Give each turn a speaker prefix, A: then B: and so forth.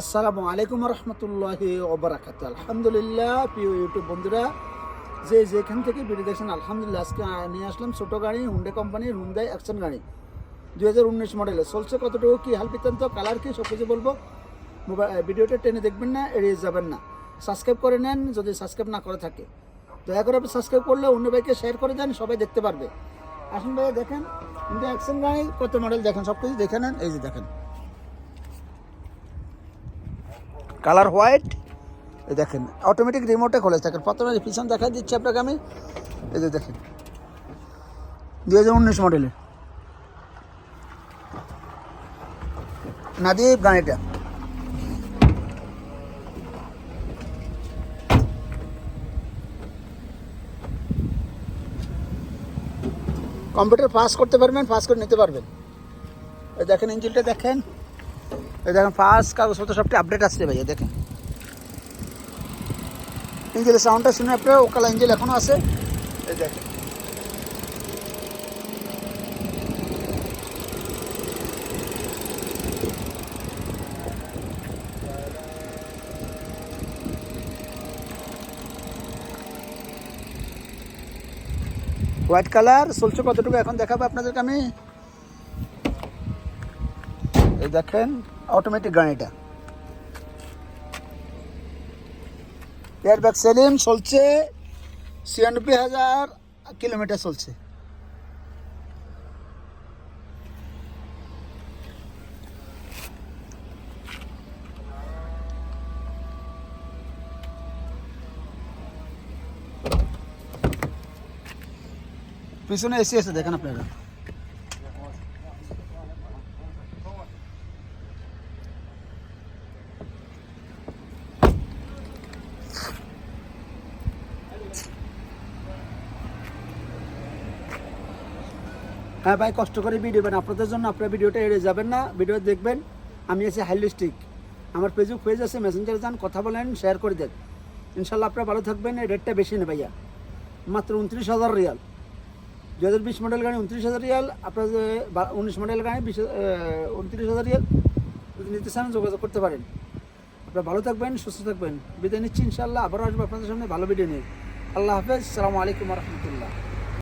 A: আসসালামু আলাইকুম রহমতুল্লাহ ওবরাকাত। আলহামদুলিল্লাহ, প্রিয় ইউটিউব বন্ধুরা, যে যেখান থেকে ভিডিও দেখছেন, আলহামদুলিল্লাহ, আজকে নিয়ে আসলাম ছোটো গাড়ি হুন্ডে কোম্পানির হুন্ডাই অ্যাকশন গাড়ি। দুই হাজার উনিশ মডেলে চলছে কতটুকু, কী হাল বৃত্তান্ত কালার কী সব কিছু বলব ভিডিওটা টেনে দেখবেন না, এড়িয়ে যাবেন না। সাবস্ক্রাইব করে নেন, যদি সাবস্ক্রাইব না করে থাকে। দয়া করে আপনি সাবস্ক্রাইব করলে অন্য ভাইকে শেয়ার করে দেন, সবাই দেখতে পারবে। আসুন ভাই দেখেন হুন্ডা অ্যাকশন গাড়ি, কত মডেল দেখেন সব কিছু দেখে নেন, এই যে দেখেন। Colour white. দেখেন অটোমেটিক রিমোটে খোলে থাকেন প্রথমে পিছন দেখা দিচ্ছি আপনাকে আমি। এই যে দেখেন দু হাজার উনিশ মডেলের নাদীপ গাড়িটা কম্পিউটার পাস করতে পারবেন পাস করে নিতে পারবেন। দেখেন, ইঞ্জিনটা দেখেন। দেখেন ফার্স্ট কাগজপত্র সবটি আপডেট আসছে ভাইয়া, দেখেন। ইঞ্জিনের সাউন্ডটা শুনে আপনার ওকালা ইঞ্জিন এখনও আছে। এই দেখেন। হোয়াইট কালার চলছে কতটুকু এখন দেখাবো আপনাদেরকে আমি। এই দেখেন অটোমেটিক গাড়িটা এয়ার ব্যাগ সেলিম চলছে ছিয়ানব্বই হাজার কিলোমিটার চলছে পিছনে এসি আছে দেখেন আপনারা হ্যাঁ ভাই, কষ্ট করে ভিডিও বানান আপনাদের জন্য আপনার ভিডিওটা এড়ে যাবেন না। ভিডিও দেখবেন, আমি আছি হাইলিস্টিক আমার ফেসবুক পেজ আছে মেসেঞ্জারে যান, কথা বলেন শেয়ার করে দেন। ইনশাল্লাহ আপনারা ভালো থাকবেন রেটটা বেশি নেই ভাইয়া। মাত্র উনত্রিশ হাজার রিয়াল। দু হাজার বিশ মডেল গাড়ি উনত্রিশ হাজার রিয়াল, আপনার উনিশ মডেল গাড়ি, বিশ উনত্রিশ হাজার রিয়াল যদি নিতে চান, যোগাযোগ করতে পারেন। আপনারা ভালো থাকবেন, সুস্থ থাকবেন। বিদায় নিচ্ছি ইনশাল্লাহ আবারও আসব আপনাদের সামনে ভালো ভিডিও নিয়ে। আল্লাহ হাফেজ, সালামু আলাইকুম রহমতুল্লাহ।